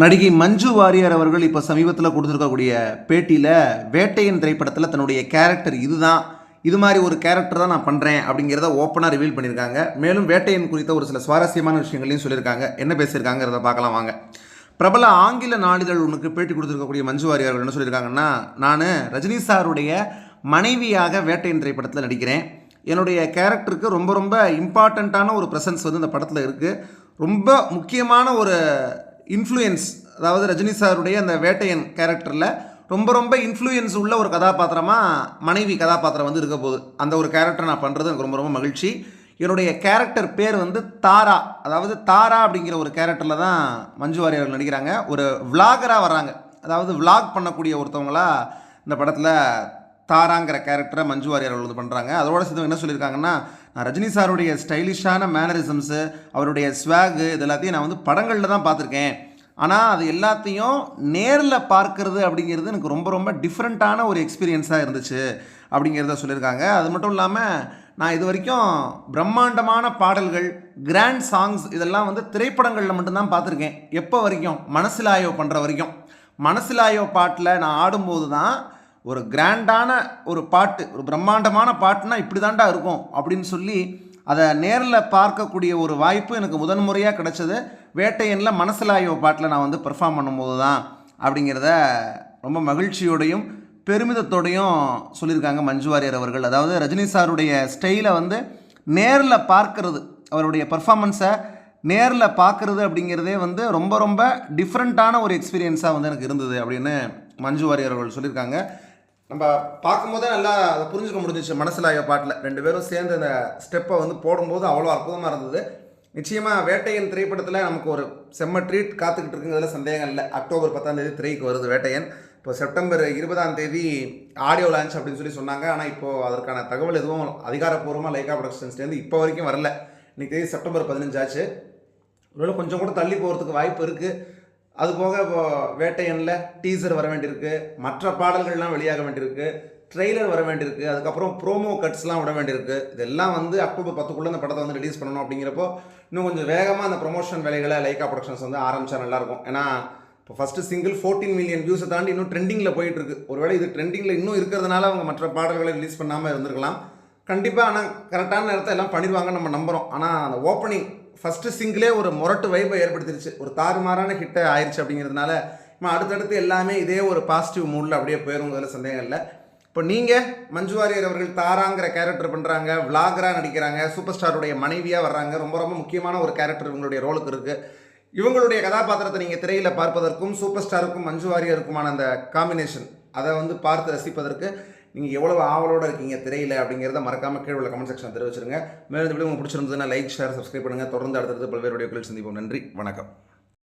நடிகை மஞ்சு வாரியர் அவர்கள் இப்போ சமீபத்தில் கொடுத்துருக்கக்கூடிய பேட்டியில் வேட்டையின் திரைப்படத்தில் தன்னுடைய கேரக்டர் இதுதான் இது மாதிரி ஒரு கேரக்டர் தான் நான் பண்ணுறேன் அப்படிங்கிறத ஓப்பனாக ரிவீல் பண்ணியிருக்காங்க. மேலும் வேட்டையன் குறித்த ஒரு சில சுவாரஸ்யமான விஷயங்களையும் சொல்லியிருக்காங்க. என்ன பேசியிருக்காங்கிறத பார்க்கலாம் வாங்க. பிரபல ஆங்கில நாளிதழ் ஒன்றுக்கு பேட்டி கொடுத்துருக்கக்கூடிய மஞ்சு வாரியர் அவர்கள் என்ன சொல்லியிருக்காங்கன்னா நான் ரஜினி சாருடைய மனைவியாக வேட்டையின் திரைப்படத்தில் நடிக்கிறேன். என்னுடைய கேரக்டருக்கு ரொம்ப ரொம்ப இம்பார்ட்டண்ட்டான ஒரு ப்ரெசன்ஸ் வந்து இந்த படத்தில் இருக்குது ரொம்ப முக்கியமான ஒரு இன்ஃப்ளூயன்ஸ் அதாவது ரஜினி சாருடைய அந்த வேட்டையன் கேரக்டரில் ரொம்ப ரொம்ப இன்ஃப்ளூயன்ஸ் உள்ள ஒரு கதாபாத்திரமாக மனைவி கதாபாத்திரம் வந்து இருக்க போகுது. அந்த ஒரு கேரக்டர் நான் பண்ணுறது எனக்கு ரொம்ப ரொம்ப மகிழ்ச்சி. என்னுடைய கேரக்டர் பேர் வந்து தாரா. அதாவது தாரா அப்படிங்கிற ஒரு கேரக்டரில் தான் மஞ்சு வாரியர் நடிக்கிறாங்க. ஒரு விளாகராக வர்றாங்க. அதாவது விளாக் பண்ணக்கூடிய ஒருத்தவங்களாக இந்த படத்தில் தாராங்கிற கேரக்டரை மஞ்சு வாரியர் அவர்கள் வந்து பண்ணுறாங்க அதோட சேர்த்து என்ன சொல்லியிருக்காங்கன்னா நான் ரஜினி சாருடைய ஸ்டைலிஷான மேனரிசம்ஸு அவருடைய ஸ்வாகு இது எல்லாத்தையும் நான் வந்து படங்களில் தான் பார்த்துருக்கேன். ஆனால் அது எல்லாத்தையும் நேரில் பார்க்கறது அப்படிங்கிறது எனக்கு ரொம்ப ரொம்ப டிஃப்ரெண்ட்டான ஒரு எக்ஸ்பீரியன்ஸாக இருந்துச்சு அப்படிங்கிறத சொல்லியிருக்காங்க. அது மட்டும் இல்லாமல் நான் இது வரைக்கும் பிரம்மாண்டமான பாடல்கள் கிராண்ட் சாங்ஸ் இதெல்லாம் வந்து திரைப்படங்களில் மட்டும்தான் பார்த்துருக்கேன். எப்போ வரைக்கும்? மனசிலாயோ பண்ணுற வரைக்கும். மனசிலாயோ பாட்டில் நான் ஆடும்போது தான் ஒரு கிராண்டான ஒரு பாட்டு ஒரு பிரம்மாண்டமான பாட்டுனா இப்படி தாண்டா இருக்கும் அப்படின்னு சொல்லி அதை நேரில் பார்க்கக்கூடிய ஒரு வாய்ப்பு எனக்கு முதன் முறையாக கிடைச்சது. வேட்டையனில் மனசிலாயோ பாட்டில் நான் வந்து பெர்ஃபார்ம் பண்ணும்போது தான் அப்படிங்கிறத ரொம்ப மகிழ்ச்சியோடையும் பெருமிதத்தோடையும் சொல்லியிருக்காங்க மஞ்சு வாரியர் அவர்கள். அதாவது ரஜினி சாருடைய ஸ்டைலை வந்து நேரில் பார்க்கறது அவருடைய பர்ஃபாமன்ஸை நேரில் பார்க்குறது அப்படிங்கிறதே வந்து ரொம்ப ரொம்ப டிஃப்ரெண்ட்டான ஒரு எக்ஸ்பீரியன்ஸாக வந்து எனக்கு இருந்தது அப்படின்னு மஞ்சு வாரியர் அவர்கள் சொல்லியிருக்காங்க. நம்ம பார்க்கும்போதே நல்லா அதை புரிஞ்சுக்க முடிஞ்சிச்சு மனசிலாய பாட்டில். ரெண்டு பேரும் சேர்ந்து அந்த ஸ்டெப்பை வந்து போடும்போது அவ்வளோ அற்புதமாக இருந்தது. நிச்சயமாக வேட்டையன் திரைப்படத்தில் நமக்கு ஒரு செம்ம ட்ரீட் காத்துக்கிட்டு இருக்குங்கிறதுல சந்தேகம் இல்லை. அக்டோபர் பத்தாம் தேதி திரைக்கு வருது வேட்டையன். இப்போ செப்டம்பர் இருபதாம் தேதி ஆடியோ லான்ச் அப்படின்னு சொல்லி சொன்னாங்க. ஆனால் இப்போது அதற்கான தகவல் எதுவும் அதிகாரப்பூர்வமாக லைக்கா ப்ரொடக்ஷன்ஸ்லேருந்து இப்போ வரைக்கும் வரல. இன்னைக்கு தேதி செப்டம்பர் பதினஞ்சாச்சு. ஒருவேளை கொஞ்சம் கூட தள்ளி போகிறதுக்கு வாய்ப்பு இருக்குது அது போக இப்போ வேட்டையனில் டீசர் வர வேண்டியிருக்கு. மற்ற பாடல்கள்லாம் வெளியாக வேண்டியிருக்கு. ட்ரெய்லர் வர வேண்டியிருக்கு. அதுக்கப்புறம் ப்ரோமோ கட்ஸ்லாம் விட வேண்டியிருக்கு. இதெல்லாம் வந்து அக்டோபர் பத்துக்குள்ளே அந்த படத்தை வந்து ரிலீஸ் பண்ணணும் அப்படிங்கிறப்போ இன்னும் கொஞ்சம் வேகமாக அந்த ப்ரொமோஷன் வேலைகளை லைக்கா ப்ரொடக்ஷன்ஸ் வந்து ஆரம்பிச்சா நல்லாயிருக்கும். ஏன்னா இப்போ ஃபஸ்ட்டு சிங்கிள் ஃபோர்டீன் மில்லியன் வியூஸை தாண்டி இன்னும் ட்ரெண்டிங்கில் போயிட்டுருக்கு. ஒருவேளை இது ட்ரெண்டிங்கில் இன்னும் இருக்கிறதுனால அவங்க மற்ற பாடல்களை ரிலீஸ் பண்ணாமல் இருந்திருக்கலாம். கண்டிப்பாக ஆனால் கரெக்டான நேரத்தை எல்லாம் பண்ணிடுவாங்கன்னு நம்ம நம்புகிறோம் ஆனால் அந்த ஓப்பனிங் ஃபஸ்ட்டு சிங்கிளே ஒரு முரட்டு வைப்பை ஏற்படுத்திருச்சு. ஒரு தாறுமாறான ஹிட்டை ஆயிடுச்சு அப்படிங்கிறதுனால நம்ம அடுத்தடுத்து எல்லாமே இதே ஒரு பாசிட்டிவ் மூடில் அப்படியே போயிருங்கிறதுல சந்தேகம் இல்லை. இப்போ நீங்கள் மஞ்சு வாரியர் அவர்கள் தாராங்கிற கேரக்டர் பண்ணுறாங்க விளாகராக நடிக்கிறாங்க சூப்பர் ஸ்டாருடைய மனைவியாக வர்றாங்க ரொம்ப ரொம்ப முக்கியமான ஒரு கேரக்டர் இவங்களுடைய ரோலுக்கு இருக்குது இவங்களுடைய கதாபாத்திரத்தை நீங்கள் திரையில் பார்ப்பதற்கும் சூப்பர் ஸ்டாருக்கும் மஞ்சு வாரியருக்குமான அந்த காம்பினேஷன் அதை வந்து பார்த்து ரசிப்பதற்கு நீங்கள் எவ்வளவு ஆவலோடு இருக்கீங்க திரையில் அப்படிங்கிறத மறக்காமல் கீழே உள்ள கமெண்ட் செக்ஷன் தெரிவிச்சிருங்க. மேலும் உங்களுக்கு பிடிச்சிருந்ததுன்னா லைக் ஷேர் சப்ஸ்கிரைப் பண்ணுங்கள் தொடர்ந்து அடுத்தடுத்து பல்வேறு வீடியோக்களில் சந்திப்போம். நன்றி. வணக்கம்.